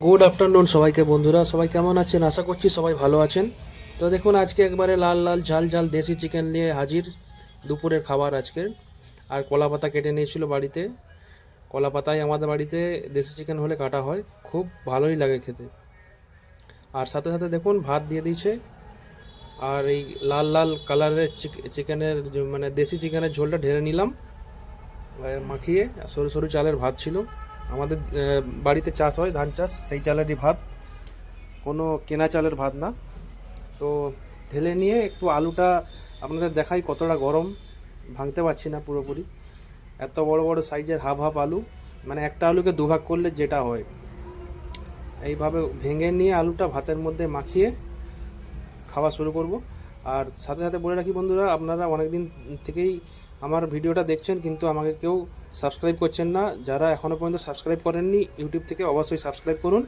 Good afternoon সবাইকে বন্ধুরা, সবাই কেমন আছেন? আশা করছি সবাই ভালো আছেন। তো দেখুন, আজকে একবারে লাল লাল ঝাল ঝাল দেশি চিকেন নিয়ে হাজির দুপুরের খাবার আজকের আর কলা পাতা কেটে নিয়েছিল বাড়িতে। কলা পাতায় আমাদের বাড়িতে দেশি চিকেন হলে কাটা হয়, খুব ভালোই লাগে খেতে। আর সাথে সাথে দেখুন, ভাত দিয়ে দিয়েছে। আর এই লাল লাল কালারের চিকেনের মানে দেশি চিকেনের ঝোলটা ঢেলে নিলাম। মাখিয়ে সরু সরু চালের ভাত ছিল। আমাদের বাড়িতে চাষ হয়, ধান চাষ, সেই চালেরই ভাত। কোনো কেনা চালের ভাত না। তো ঢেলে নিয়ে একটু আলুটা আপনাদের দেখাই কতটা গরম। ভাঙতে পারছি না পুরোপুরি। এত বড় বড় সাইজের হাফ হাফ আলু মানে একটা আলুকে দুভাগ করলে যেটা হয়। এইভাবে ভেঙে নিয়ে আলুটা ভাতের মধ্যে মাখিয়ে খাওয়া শুরু করব। আর সাথে সাথে বলে রাখি বন্ধুরা, আপনারা অনেক দিন থেকেই আমার ভিডিওটা দেখছেন, কিন্তু আমাকে কেউ সাবস্ক্রাইব করছেন না, যারা এখনও পর্যন্ত সাবস্ক্রাইব করেননি ইউটিউব থেকে অবশ্যই সাবস্ক্রাইব করুন।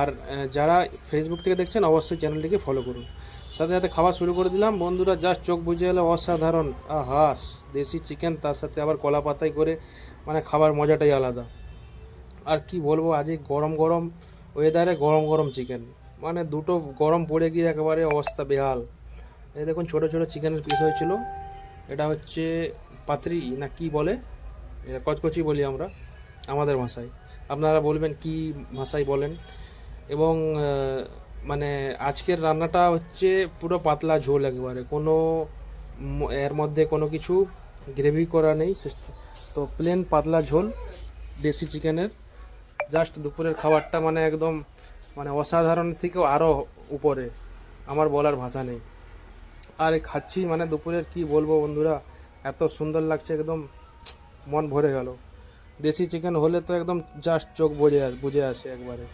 আর যারা ফেসবুক থেকে দেখছেন, অবশ্যই চ্যানেলটিকে ফলো করুন। সাথে সাথে খাওয়া শুরু করে দিলাম। বন্ধুরা জাস্ট চোখ বুঝে এলো, অসাধারণ। আহাস দেশি চিকেন তার সাথে আবার কলা পাতায় করে মানে খাবার মজাটাই আলাদা। আর কি বলব আজ গরম গরম ওয়েদারে গরম গরম চিকেন মানে দুটো গরম পড়ে গিয়ে একেবারে অবস্থা বেহাল। এই দেখুন, ছোটো ছোটো চিকেনের পিস হয়েছিল। এটা হচ্ছে পাত্রি না কি বলে? এটা কচকচি বলি আমরা, আমাদের ভাষায়। আপনারা বলবেন কি ভাষায় বলেন? এবং মানে আজকের রান্নাটা হচ্ছে পুরো পাতলা ঝোল একেবারে। কোনো এর মধ্যে কোনো কিছু গ্রেভি করা নেই। তো প্লেন পাতলা ঝোল, দেশি চিকেনের। জাস্ট দুপুরের খাবারটা মানে একদম মানে অসাধারণ থেকেও আরও উপরে। আমার বলার ভাষা নেই। আর খাচ্ছি মানে দুপুরের কি বলব বন্ধুরা? এত সুন্দর লাগছে, একদম মন ভরে গেল। দেশি চিকেন হলে তো একদম জাস্ট চোখ বুঝে বুঝে আসে একবারে।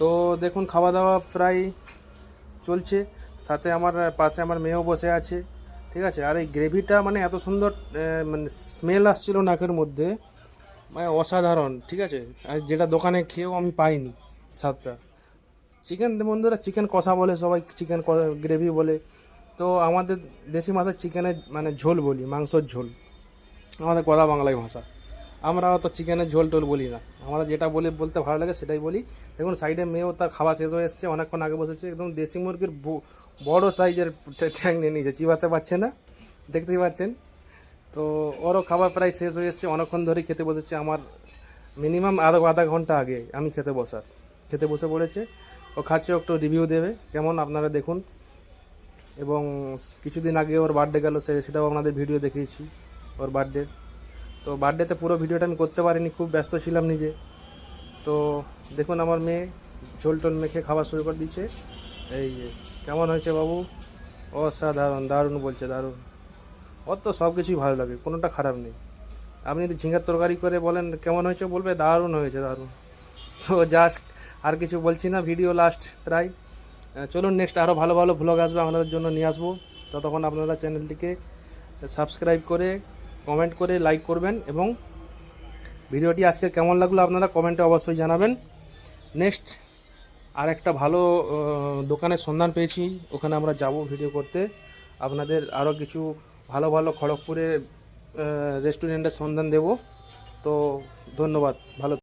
তো দেখুন খাওয়া দাওয়া প্রায় চলছে। সাথে আমার, পাশে আমার মেয়েও বসে আছে, ঠিক আছে? আর এই গ্রেভিটা মানে এত সুন্দর মানে স্মেল আসছিল নাকের মধ্যে মানে অসাধারণ, ঠিক আছে? আর যেটা দোকানে খেয়েও আমি পাইনি স্বাদটা। চিকেন বন্ধুরা চিকেন কষা বলে সবাই চিকেন গ্রেভি বলে। তো আমাদের দেশি মাছের চিকেনের মানে ঝোল বলি, মাংসর ঝোল। আমাদের কথা বাংলায় ভাষা। আমরা তো চিকেনের ঝোল টোল বলি না। আমরা যেটা বলি, বলতে ভালো লাগে সেটাই বলি। দেখুন, সাইডে মেয়েও তার খাওয়া শেষ হয়ে এসছে, অনেকক্ষণ আগে বসেছে। একদম দেশি মুরগির বড় সাইজের ঠ্যাং নিয়ে নিয়েছে। চিবাতে পারছে না, দেখতেই পাচ্ছেন। তো ওরও খাবার প্রায় শেষ হয়ে এসছে, অনেকক্ষণ ধরেই খেতে বসেছে। আমার মিনিমাম আরও আধা ঘণ্টা আগে আমি খেতে বসার। খেতে বসে পড়েছে। ও খাচ্ছে একটু রিভিউ দেবে। কেমন? আপনারা দেখুন। এবং কিছুদিন আগে ওর বার্থডে গেল, সে সেটাও আপনাদের ভিডিও দেখিয়েছি, ওর বার্থডে তো বার্থডেতে পুরো ভিডিওটা আমি করতে পারিনি, খুব ব্যস্ত ছিলাম নিজে। তো দেখুন আমার মেয়ে, ঝোল টোল মেখে খাওয়া শুরু করে দিচ্ছে। এই যে, কেমন হয়েছে বাবু? অসাধারণ, দারুণ বলছে, দারুণ। ওর তো সব কিছুই ভালো লাগে, কোনোটা খারাপ নেই। আপনি যদি ঝিঙ্গার তরকারি করে বলেন, কেমন হয়েছে বলবে? দারুণ হয়েছে, দারুণ। তো জাস্ট আর কিছু বলছি না ভিডিও লাস্ট প্রায়। চলুন নেক্সট আরও ভালো ভালো ভ্লগ আসবে আপনাদের জন্য নিয়ে আসব। ততক্ষণ আপনারা চ্যানেলটিকে সাবস্ক্রাইব করে কমেন্ট করে লাইক করবেন এবং ভিডিওটি আজকে কেমন লাগল আপনারা কমেন্টে অবশ্যই জানাবেন। নেক্সট আর একটা ভালো দোকানের সন্ধান পেয়েছি। ওখানে আমরা যাব ভিডিও করতে। আপনাদের আরও কিছু ভালো ভালো খড়গপুরে রেস্টুরেন্টের সন্ধান দেব। তো ধন্যবাদ। ভালো